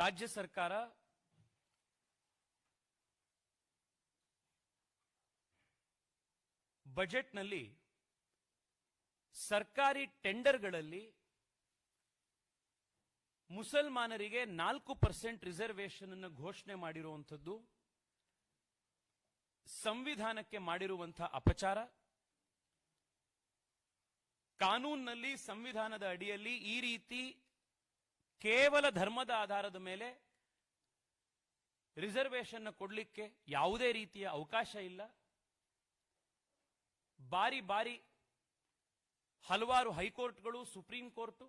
ರಾಜ್ಯ ಸರ್ಕಾರ ಬಜೆಟ್ನಲ್ಲಿ ಸರ್ಕಾರಿ ಟೆಂಡರ್ಗಳಲ್ಲಿ ಮುಸಲ್ಮಾನರಿಗೆ ನಾಲ್ಕು ಪರ್ಸೆಂಟ್ ರಿಸರ್ವೇಶನ್ ಅನ್ನು ಘೋಷಣೆ ಮಾಡಿರುವಂಥದ್ದು, ಸಂವಿಧಾನಕ್ಕೆ ಮಾಡಿರುವಂತಹ ಅಪಚಾರ, ಕಾನೂನಿನಲ್ಲಿ, ಸಂವಿಧಾನದ ಅಡಿಯಲ್ಲಿ ಈ ರೀತಿ ಕೇವಲ ಧರ್ಮದ ಆಧಾರದ ಮೇಲೆ ರಿಸರ್ವೇಷನ್ ಕೊಡಲಿಕ್ಕೆ ಯಾವುದೇ ರೀತಿಯ ಅವಕಾಶ ಇಲ್ಲ. ಬಾರಿ ಬಾರಿ ಹಲವಾರು ಹೈಕೋರ್ಟ್ಗಳು, ಸುಪ್ರೀಂ ಕೋರ್ಟು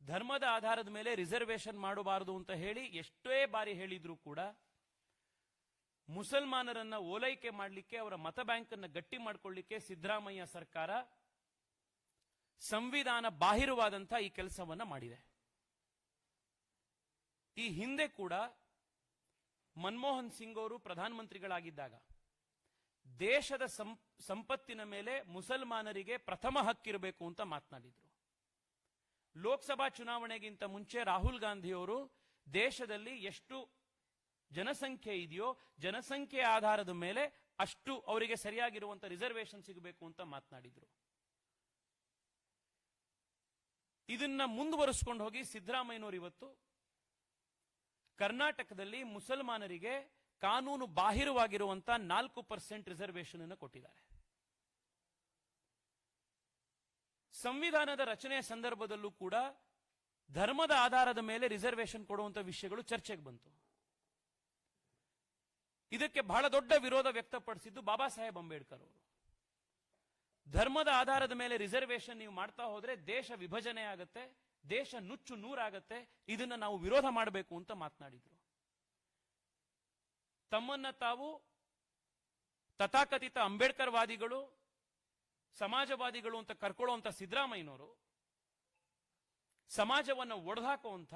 ಧರ್ಮದ ಆಧಾರದ ಮೇಲೆ ರಿಸರ್ವೇಷನ್ ಮಾಡಬಾರದು ಅಂತ ಹೇಳಿ ಎಷ್ಟೇ ಬಾರಿ ಹೇಳಿದ್ರು ಕೂಡ ಮುಸಲ್ಮಾನರನ್ನ ಓಲೈಕೆ ಮಾಡಲಿಕ್ಕೆ, ಅವರ ಮತ ಬ್ಯಾಂಕ್ ಗಟ್ಟಿ ಮಾಡಿಕೊಳ್ಳಿಕ್ಕೆ ಸಿದ್ದರಾಮಯ್ಯ ಸರ್ಕಾರ ಸಂವಿಧಾನ ಬಾಹಿರವಾದಂತಹ ಈ ಕೆಲಸವನ್ನ ಮಾಡಿದೆ. ಈ ಹಿಂದೆ ಕೂಡ ಮನಮೋಹನ್ ಸಿಂಗ್ ಅವರು ಪ್ರಧಾನಮಂತ್ರಿಗಳಾಗಿದ್ದಾಗ ದೇಶದ ಸಂಪತ್ತಿನ ಮೇಲೆ ಮುಸಲ್ಮಾನರಿಗೆ ಪ್ರಥಮ ಹಕ್ಕಿರಬೇಕು ಅಂತ ಮಾತನಾಡಿದ್ರು ಲೋಕಸಭಾ ಚುನಾವಣೆಗಿಂತ ಮುಂಚೆ ರಾಹುಲ್ ಗಾಂಧಿಯವರು ದೇಶದಲ್ಲಿ ಎಷ್ಟು ಜನಸಂಖ್ಯೆ ಇದೆಯೋ, ಜನಸಂಖ್ಯೆ ಆಧಾರದ ಮೇಲೆ ಅಷ್ಟು ಅವರಿಗೆ ಸರಿಯಾಗಿರುವಂತ ರಿಸರ್ವೇಶನ್ ಸಿಗಬೇಕು ಅಂತ ಮಾತನಾಡಿದ್ರು ಇದನ್ನ ಮುಂದುವರಿಸಿಕೊಂಡು ಹೋಗಿ ಸಿದ್ದರಾಮಯ್ಯನವರು ಇವತ್ತು ಕರ್ನಾಟಕದಲ್ಲಿ ಮುಸಲ್ಮಾನರಿಗೆ ಕಾನೂನು ಬಾಹಿರವಾಗಿರುವಂತ ನಾಲ್ಕು ಪರ್ಸೆಂಟ್ ರಿಸರ್ವೇಶನ್ ಅನ್ನು ಕೊಟ್ಟಿದ್ದಾರೆ. ಸಂವಿಧಾನದ ರಚನೆಯ ಸಂದರ್ಭದಲ್ಲೂ ಕೂಡ ಧರ್ಮದ ಆಧಾರದ ಮೇಲೆ ರಿಸರ್ವೇಶನ್ ಕೊಡುವಂತ ವಿಷಯಗಳು ಚರ್ಚೆಗೆ ಬಂತು. ಇದಕ್ಕೆ ಬಹಳ ದೊಡ್ಡ ವಿರೋಧ ವ್ಯಕ್ತಪಡಿಸಿದ್ದು ಬಾಬಾ ಸಾಹೇಬ್ ಅಂಬೇಡ್ಕರ್ ಅವರು. ಧರ್ಮದ ಆಧಾರದ ಮೇಲೆ ರಿಸರ್ವೇಶನ್ ನೀವು ಮಾಡ್ತಾ ಹೋದ್ರೆ ದೇಶ ವಿಭಜನೆ ಆಗತ್ತೆ ದೇಶ ನುಚ್ಚು ನೂರಾಗತ್ತೆ, ಇದನ್ನ ನಾವು ವಿರೋಧ ಮಾಡಬೇಕು ಅಂತ ಮಾತನಾಡಿದ್ರು. ತಮ್ಮನ್ನ ತಾವು ತಥಾಕಥಿತ ಅಂಬೇಡ್ಕರ್ ವಾದಿಗಳು ಸಮಾಜವಾದಿಗಳು ಅಂತ ಕರ್ಕೊಳ್ಳುವಂತ ಸಿದ್ದರಾಮಯ್ಯನವರು, ಸಮಾಜವನ್ನು ಒಡೆದಾಕುವಂತ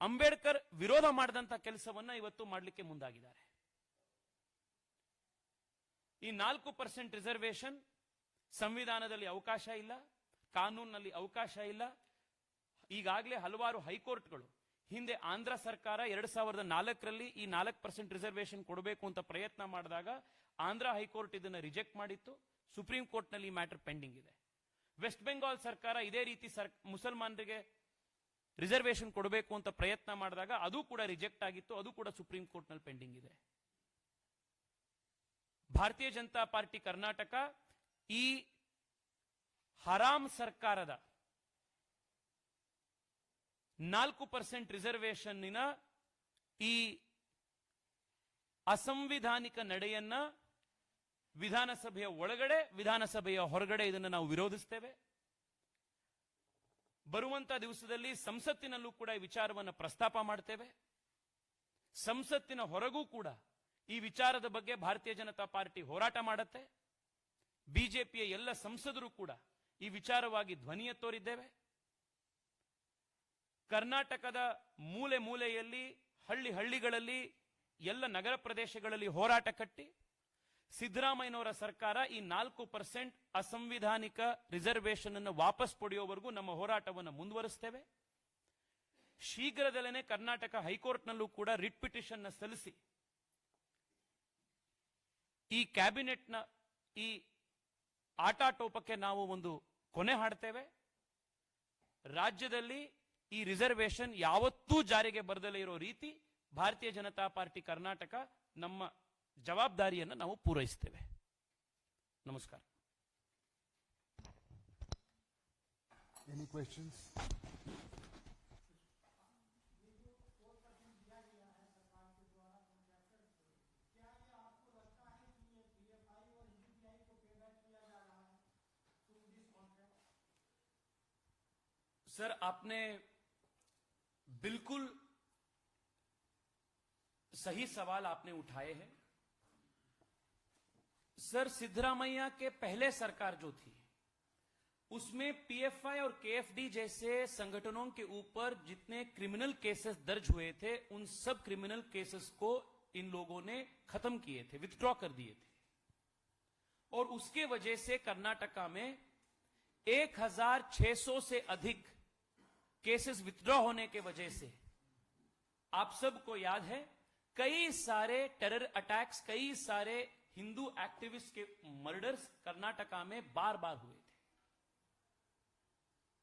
ಅಂಬೇಡ್ಕರ್ ವಿರೋಧ ಮಾಡಿದಂತ ಕೆಲಸವನ್ನ ಇವತ್ತು ಮಾಡಲಿಕ್ಕೆ ಮುಂದಾಗಿದ್ದಾರೆ. ಈ ನಾಲ್ಕು ಪರ್ಸೆಂಟ್ ರಿಸರ್ವೇಶನ್ ಸಂವಿಧಾನದಲ್ಲಿ ಅವಕಾಶ ಇಲ್ಲ. ಕಾನೂನಿನಲ್ಲಿ ಅವಕಾಶ ಇಲ್ಲ. ಈಗಾಗಲೇ ಹಲವಾರು ಹೈಕೋರ್ಟ್ಗಳು ಹಿಂದೆ ಆಂಧ್ರ ಸರ್ಕಾರ ಎರಡ್ ಸಾವಿರದ ನಾಲ್ಕರಲ್ಲಿ ಈ ನಾಲ್ಕು ಪರ್ಸೆಂಟ್ ರಿಸರ್ವೇಶನ್ ಕೊಡಬೇಕು ಅಂತ ಪ್ರಯತ್ನ ಮಾಡಿದಾಗ ಆಂಧ್ರ ಹೈಕೋರ್ಟ್ ಇದನ್ನ ರಿಜೆಕ್ಟ್ ಮಾಡಿತ್ತು. ಸುಪ್ರೀಂ ಕೋರ್ಟ್ನಲ್ಲಿ ಈ ಮ್ಯಾಟರ್ ಪೆಂಡಿಂಗ್ ಇದೆ. ವೆಸ್ಟ್ ಬೆಂಗಾಲ್ ಸರ್ಕಾರ ಇದೇ ರೀತಿ ಸರ್, ಮುಸಲ್ಮಾನರಿಗೆ ರಿಸರ್ವೇಶನ್ ಕೊಡಬೇಕು ಅಂತ ಪ್ರಯತ್ನ ಮಾಡಿದಾಗ ಅದು ಕೂಡ ರಿಜೆಕ್ಟ್ ಆಗಿತ್ತು. ಅದು ಕೂಡ ಸುಪ್ರೀಂ ಕೋರ್ಟ್ನಲ್ಲಿ ಪೆಂಡಿಂಗ್ ಇದೆ. ಭಾರತೀಯ ಜನತಾ ಪಾರ್ಟಿ ಕರ್ನಾಟಕ ಈ ಹರಾಮ್ ಸರ್ಕಾರದ ನಾಲ್ಕು ಪರ್ಸೆಂಟ್ ರಿಸರ್ವೇಷನ್ನಿನ ಈ ಅಸಂವಿಧಾನಿಕ ನಡೆಯನ್ನ ವಿಧಾನಸಭೆಯ ಒಳಗಡೆ, ವಿಧಾನಸಭೆಯ ಹೊರಗಡೆ ಇದನ್ನು ನಾವು ವಿರೋಧಿಸ್ತೇವೆ. ಬರುವಂತ ದಿವಸದಲ್ಲಿ ಸಂಸತ್ತಿನಲ್ಲೂ ಕೂಡ ಈ ವಿಚಾರವನ್ನು ಪ್ರಸ್ತಾಪ ಮಾಡ್ತೇವೆ. ಸಂಸತ್ತಿನ ಹೊರಗೂ ಕೂಡ ಈ ವಿಚಾರದ ಬಗ್ಗೆ ಭಾರತೀಯ ಜನತಾ ಪಾರ್ಟಿ ಹೋರಾಟ ಮಾಡುತ್ತೆ. ಬಿಜೆಪಿಯ ಎಲ್ಲ ಸಂಸದರು ಕೂಡ ಈ ವಿಚಾರವಾಗಿ ಧ್ವನಿ ಎತ್ತೋರಿದ್ದೇವೆ ಕರ್ನಾಟಕದ ಮೂಲೆ ಮೂಲೆಯಲ್ಲಿ, ಹಳ್ಳಿ ಹಳ್ಳಿಗಳಲ್ಲಿ, ಎಲ್ಲ ನಗರ ಪ್ರದೇಶಗಳಲ್ಲಿ ಹೋರಾಟ ಕಟ್ಟಿ, ಸಿದ್ದರಾಮಯ್ಯನವರ ಸರ್ಕಾರ ಈ ನಾಲ್ಕು ಪರ್ಸೆಂಟ್ ಅಸಂವಿಧಾನಿಕ ರಿಸರ್ವೇಶನ್ ಅನ್ನು ವಾಪಸ್ ಪಡೆಯುವವರೆಗೂ ನಮ್ಮ ಹೋರಾಟವನ್ನು ಮುಂದುವರಿಸ್ತೇವೆ. ಶೀಘ್ರದಲ್ಲೇ ಕರ್ನಾಟಕ ಹೈಕೋರ್ಟ್ನಲ್ಲೂ ಕೂಡ ರಿಟ್ ಪಿಟಿಷನ್ನ ಸಲ್ಲಿಸಿ, ಈ ಕ್ಯಾಬಿನೆಟ್ನ ಈ ಆಟಾಟೋಪಕ್ಕೆ ನಾವು ಒಂದು ಕೊನೆ ಹಾಡ್ತೇವೆ. ರಾಜ್ಯದಲ್ಲಿ ಈ ರಿಸರ್ವೇಶನ್ ಯಾವತ್ತೂ ಜಾರಿಗೆ ಬರದಲೇ ಇರೋ ರೀತಿ ಭಾರತೀಯ ಜನತಾ ಪಾರ್ಟಿ ಕರ್ನಾಟಕ ನಮ್ಮ ಜವಾಬ್ದಾರಿಯನ್ನು ನಾವು ಪೂರೈಸ್ತೇವೆ. ನಮಸ್ಕಾರ. Any questions? सर, आपने बिल्कुल सही सवाल आपने उठाए हैं। सर, सिद्धरामैया के पहले सरकार जो थी, उसमें पीएफआई और केएफडी जैसे संगठनों के ऊपर जितने क्रिमिनल केसेस दर्ज हुए थे, उन सब क्रिमिनल केसेस को इन लोगों ने खत्म किए थे विथड्रॉ कर दिए थे। और उसके वजह से कर्नाटका में 1600 से अधिक केसेस विथड्रॉ होने के वजह से। आप सबको याद है, कई सारे टेरर अटैक्स कई सारे हिंदू एक्टिविस्ट के मर्डर्स कर्नाटका में बार बार हुए थे।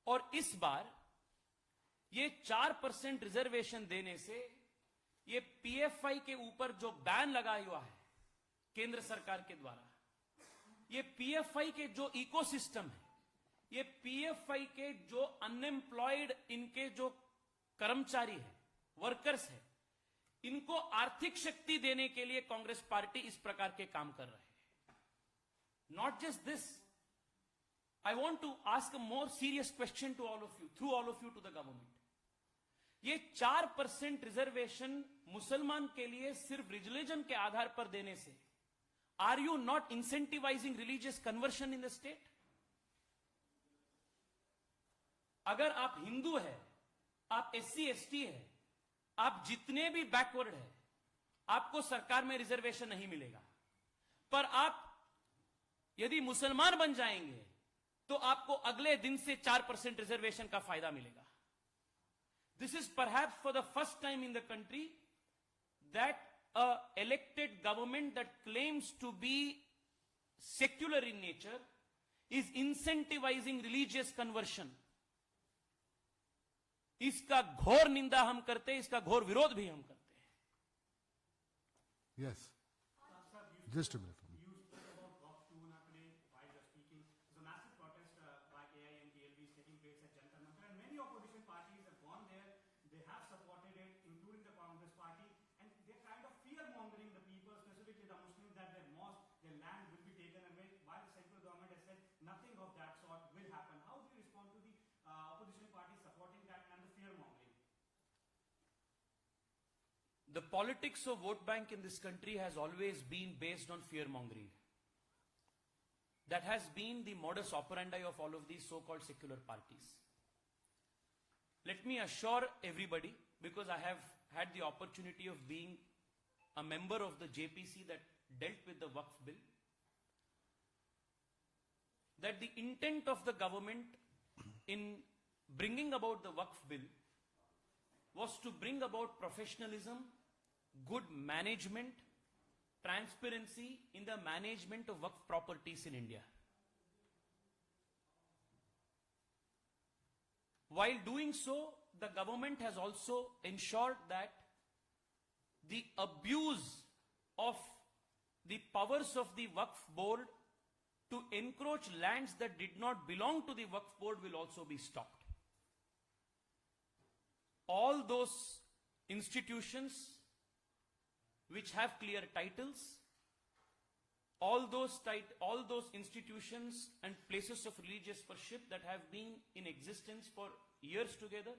और इस बार ये चार परसेंट रिजर्वेशन देने से ये पीएफआई के ऊपर जो बैन लगा हुआ है, केंद्र सरकार के द्वारा, ये पीएफआई के जो इकोसिस्टम है ये पीएफआई के जो अनएम्प्लॉयड इनके जो कर्मचारी है वर्कर्स है इनको आर्थिक शक्ति देने के लिए कांग्रेस पार्टी इस प्रकार के काम कर रहे हैं not just this I want to ask more serious question to all of you, through all of you to the government. ये चार परसेंट रिजर्वेशन मुसलमान के लिए सिर्फ़ रिलीजन के आधार पर देने से are you not incentivising religious conversion in the state अगर आप हिंदू है, आप एस सी है, आप जितने भी बैकवर्ड है, आपको सरकार में रिजर्वेशन नहीं मिलेगा। पर आप यदि मुसलमान बन जाएँगे तो आपको अगले दिन से चार परसेंट रिजर्वेशन का फ़ायदा मिलेगा। दिस इज़ पर for the first time in the country that a elected government that claims to be secular in nature is incentivising religious conversion इसका घोर निंदा हम करते हैं, इसका घोर विरोध भी हम करते हैं। Yes just a The politics of vote bank in this country has always been based on fear mongering. That has been the modus operandi of all of these so called secular parties. Let me assure everybody, because I have had the opportunity of being a member of the JPC that dealt with the Waqf bill, that the intent of the government in bringing about the Waqf bill was to bring about professionalism, good management, transparency in the management of Waqf properties in India. While doing so, the government has also ensured that the abuse of the powers of the Waqf board to encroach lands that did not belong to the Waqf board will also be stopped all those institutions which have clear titles, all those tit- all those institutions and places of religious worship that have been in existence for years together,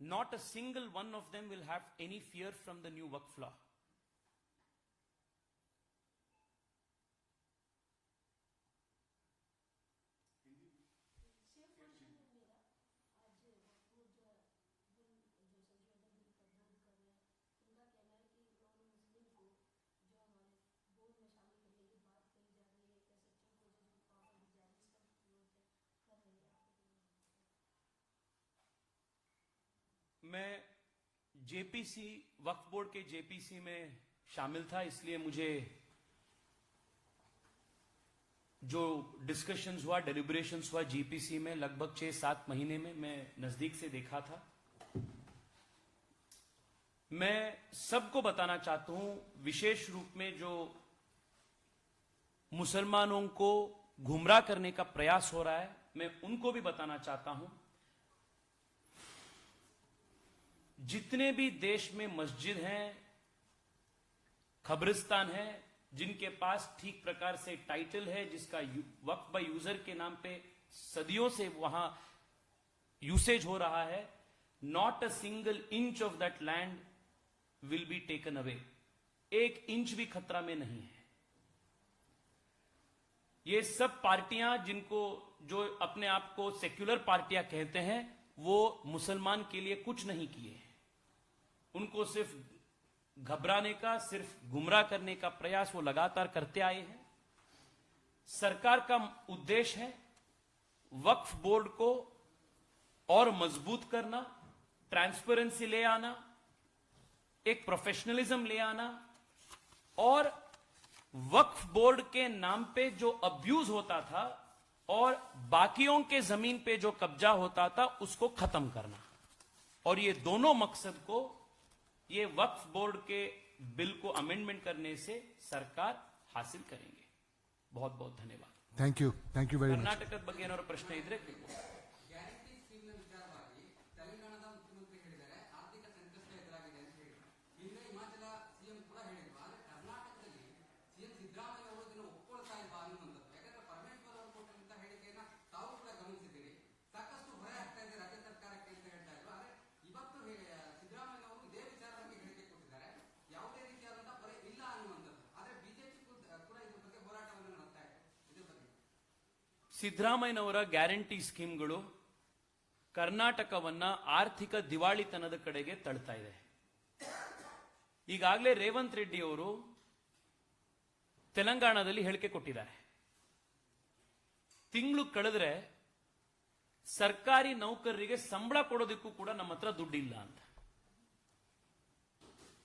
not a single one of them will have any fear from the new law. मैं JPC, वक्फ board के JPC में शामिल था, इसलिए मुझे जो discussions हुआ deliberations हुआ जीपीसी में, लगभग छह सात महीने में मैं नज़दीक से देखा था। मैं सबको बताना चाहता हूँ, विशेष रूप में जो मुसलमानों को गुमराह करने का प्रयास हो रहा है, मैं उनको भी बताना चाहता हूँ। जितने भी देश में मस्जिद हैं, खबरिस्तान है, जिनके पास ठीक प्रकार से टाइटल है, जिसका वक्फ बाय यूज़र के नाम पे सदियों से वहाँ यूसेज हो रहा है not a single inch of that land will be taken away एक इंच भी खतरा में नहीं है। ये सब पार्टियाँ जिनको, जो अपने आप को सेक्युलर पार्टियाँ कहते हैं, वो मुसलमान के लिए कुछ नहीं किए उनको सिर्फ़ घबराने का, सिर्फ़ गुमराह करने का प्रयास वो लगातार करते आए हैं। सरकार का उद्देश्य है वक्फ बोर्ड को और मज़बूत करना, ट्रांसपेरेंसी ले आना, एक प्रोफेशनलिज्म ले आना, और वक्फ बोर्ड के नाम पे जो अब्यूज होता था और बाकियों के ज़मीन पे जो कब्जा होता था, उसको खत्म करना। और ये दोनों मकसद को ये वक्फ बोर्ड के बिल को अमेंडमेंट करने से सरकार हासिल करेंगे बहुत बहुत धन्यवाद Thank you. Thank you very much. ಕರ್ನಾಟಕದ ಬಗ್ಗೆ ಏನಾದ್ರು ಪ್ರಶ್ನೆ ಇದ್ರೆ ಕೇಳ್ಬೋದು. ಸಿದ್ದರಾಮಯ್ಯನವರ ಗ್ಯಾರಂಟಿ ಸ್ಕೀಮ್ಗಳು ಕರ್ನಾಟಕವನ್ನ ಆರ್ಥಿಕ ದಿವಾಳಿತನದ ಕಡೆಗೆ ತಳ್ತಾ ಇದೆ. ಈಗಾಗಲೇ ರೇವಂತ್ ರೆಡ್ಡಿ ಅವರು ತೆಲಂಗಾಣದಲ್ಲಿ ಹೇಳಿಕೆ ಕೊಟ್ಟಿದ್ದಾರೆ. ತಿಂಗಳು ಕಳೆದ್ರೆ ಸರ್ಕಾರಿ ನೌಕರರಿಗೆ ಸಂಬಳ ಕೊಡೋದಕ್ಕೂ ಕೂಡ ನಮ್ಮ ಹತ್ರ ದುಡ್ಡಿಲ್ಲ ಅಂತ.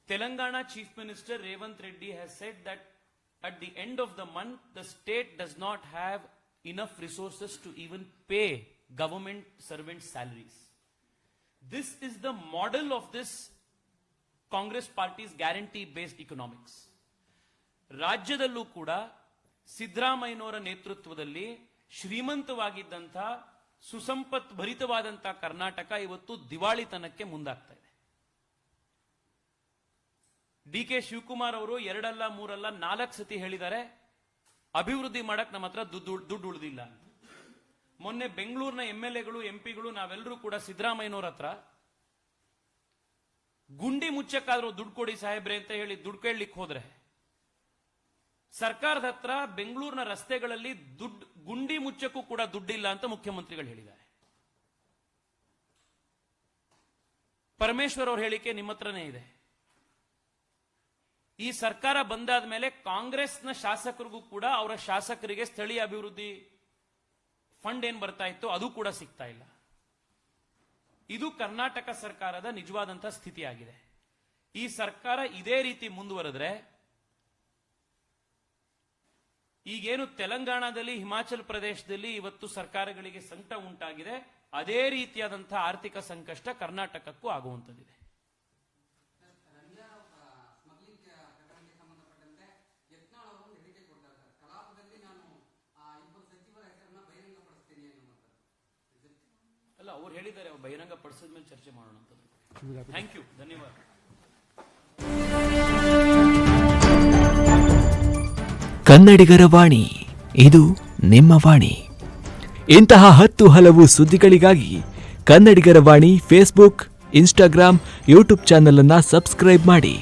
Telangana chief minister Revanth Reddy has said that at the end of the month the state does not have enough resources to even pay government servant salaries. This is the model of this Congress party's guarantee based economics. ರಾಜ್ಯದಲ್ಲೂ ಕೂಡ ಸಿದ್ದರಾಮಯ್ಯನವರ ನೇತೃತ್ವದಲ್ಲಿ ಶ್ರೀಮಂತವಾಗಿದ್ದಂಥ ಸುಸಂಪತ್ ಭರಿತವಾದಂಥ ಕರ್ನಾಟಕ ಇವತ್ತು ದಿವಾಳಿತನಕ್ಕೆ ಮುಂದಾಗ್ತಾ ಇದೆ D K Shivakumar ಅವರು ಎರಡಲ್ಲ ಮೂರಲ್ಲ ನಾಲ್ಕು ಸತಿ ಹೇಳಿದ್ದಾರೆ ಅಭಿವೃದ್ಧಿ ಮಾಡಕ್ ನಮ್ಮ ಹತ್ರ ದುಡ್ಡು ಉಳಿದಿಲ್ಲ. ಮೊನ್ನೆ ಬೆಂಗಳೂರಿನ ಎಂ ಎಲ್ ಎಗಳು, ಎಂ ಪಿಗಳು ನಾವೆಲ್ಲರೂ ಕೂಡ ಸಿದ್ದರಾಮಯ್ಯನವ್ರ ಹತ್ರ ಗುಂಡಿ ಮುಚ್ಚಕ್ಕಾದ್ರೂ ದುಡ್ಡು ಕೊಡಿ ಸಾಹೇಬ್ರೆ ಅಂತ ಹೇಳಿ ದುಡ್ಡು ಕೇಳಲಿಕ್ಕೆ ಹೋದ್ರೆ, ಸರ್ಕಾರದ ಹತ್ರ ಬೆಂಗಳೂರಿನ ರಸ್ತೆಗಳಲ್ಲಿ ದುಡ್ಡು ಗುಂಡಿ ಮುಚ್ಚಕ್ಕೂ ಕೂಡ ದುಡ್ಡಿಲ್ಲ ಅಂತ ಮುಖ್ಯಮಂತ್ರಿಗಳು ಹೇಳಿದ್ದಾರೆ. ಪರಮೇಶ್ವರ್ ಅವ್ರ ಹೇಳಿಕೆ ನಿಮ್ಮ ಹತ್ರನೇ ಇದೆ. ಈ ಸರ್ಕಾರ ಬಂದಾದ ಮೇಲೆ ಕಾಂಗ್ರೆಸ್ನ ಶಾಸಕರಿಗೂ ಕೂಡ ಅವರ ಶಾಸಕರಿಗೆ ಸ್ಥಳೀಯ ಅಭಿವೃದ್ಧಿ ಫಂಡ್ ಏನ್ ಬರ್ತಾ ಇತ್ತು, ಅದು ಕೂಡ ಸಿಗ್ತಾ ಇಲ್ಲ. ಇದು ಕರ್ನಾಟಕ ಸರ್ಕಾರದ ನಿಜವಾದಂತಹ ಸ್ಥಿತಿಯಾಗಿದೆ. ಈ ಸರ್ಕಾರ ಇದೇ ರೀತಿ ಮುಂದುವರೆದ್ರೆ ಈಗೇನು ತೆಲಂಗಾಣದಲ್ಲಿ, ಹಿಮಾಚಲ ಪ್ರದೇಶದಲ್ಲಿ ಇವತ್ತು ಸರ್ಕಾರಗಳಿಗೆ ಸಂಕಟ ಉಂಟಾಗಿದೆ, ಅದೇ ರೀತಿಯಾದಂತಹ ಆರ್ಥಿಕ ಸಂಕಷ್ಟ ಕರ್ನಾಟಕಕ್ಕೂ ಆಗುವಂತದ್ದಿದೆ ಅವ್ರು ಹೇಳಿದ್ದಾರೆ ಬಹಿರಂಗ ಪಡಿಸಿದ ಮೇಲೆ ಚರ್ಚೆ ಮಾಡೋಣ ಅಂತ? ಥ್ಯಾಂಕ್ ಯು ಧನ್ಯವಾದ. ಕನ್ನಡಿಗರ ವಾಣಿ ಇದು ನಿಮ್ಮ ವಾಣಿ. ಇಂತಹ ಹತ್ತು ಹಲವು ಸುದ್ದಿಗಳಿಗಾಗಿ ಕನ್ನಡಿಗರ ವಾಣಿ ಫೇಸ್ಬುಕ್ ಇನ್ಸ್ಟಾಗ್ರಾಂ ಯೂಟ್ಯೂಬ್ ಚಾನೆಲ್ ಅನ್ನ ಸಬ್ಸ್ಕ್ರೈಬ್ ಮಾಡಿ.